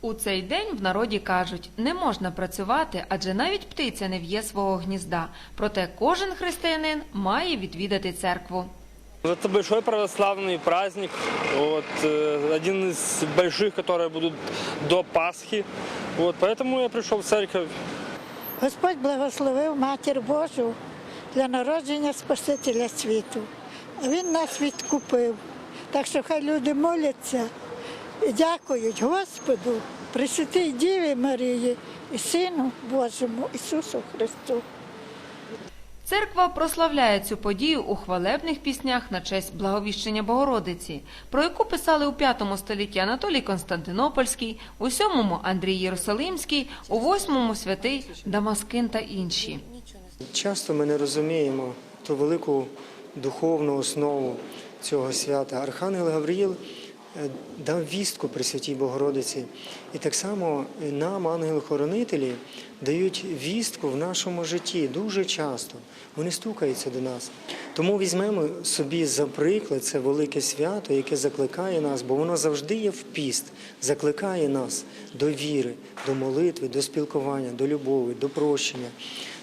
У цей день в народі кажуть, не можна працювати, адже навіть птиця не в'є свого гнізда. Проте кожен християнин має відвідати церкву. Это большой православный праздник, вот, э, один из больших, которые будут до Пасхи. Вот, поэтому я пришел в церковь. Господь благословив Матір Божу для народження Спасителя світу. А Він нас відкупив. Так що хай люди моляться і дякують Господу, Пресвятій Діві Марії і Сину Божому Ісусу Христу. Церква прославляє цю подію у хвалебних піснях на честь благовіщення Богородиці, про яку писали у V столітті Анатолій Константинопольський, у VII Андрій Єрусалимський, у VIII святий Дамаскин та інші. Часто ми не розуміємо ту велику духовну основу цього свята. Архангел Гавриїл е, дав вістку при святій Богородиці. І так само нам, ангели-хоронителі, дають вістку в нашому житті дуже часто. Вони стукаються до нас. Тому візьмемо собі за приклад це велике свято, яке закликає нас, бо воно завжди є в піст, закликає нас до віри, до молитви, до спілкування, до любові, до прощення,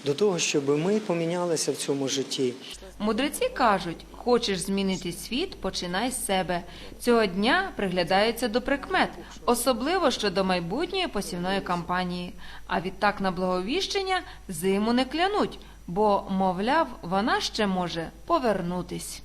до того, щоб ми помінялися в цьому житті. Мудреці кажуть, хочеш змінити світ, починай з себе. Цього дня приглядаються до прикмет, особливо щодо майбутньої посівної кампанії. А відтак на благовіщення зиму не клянуть, бо, мовляв, вона ще може повернутись.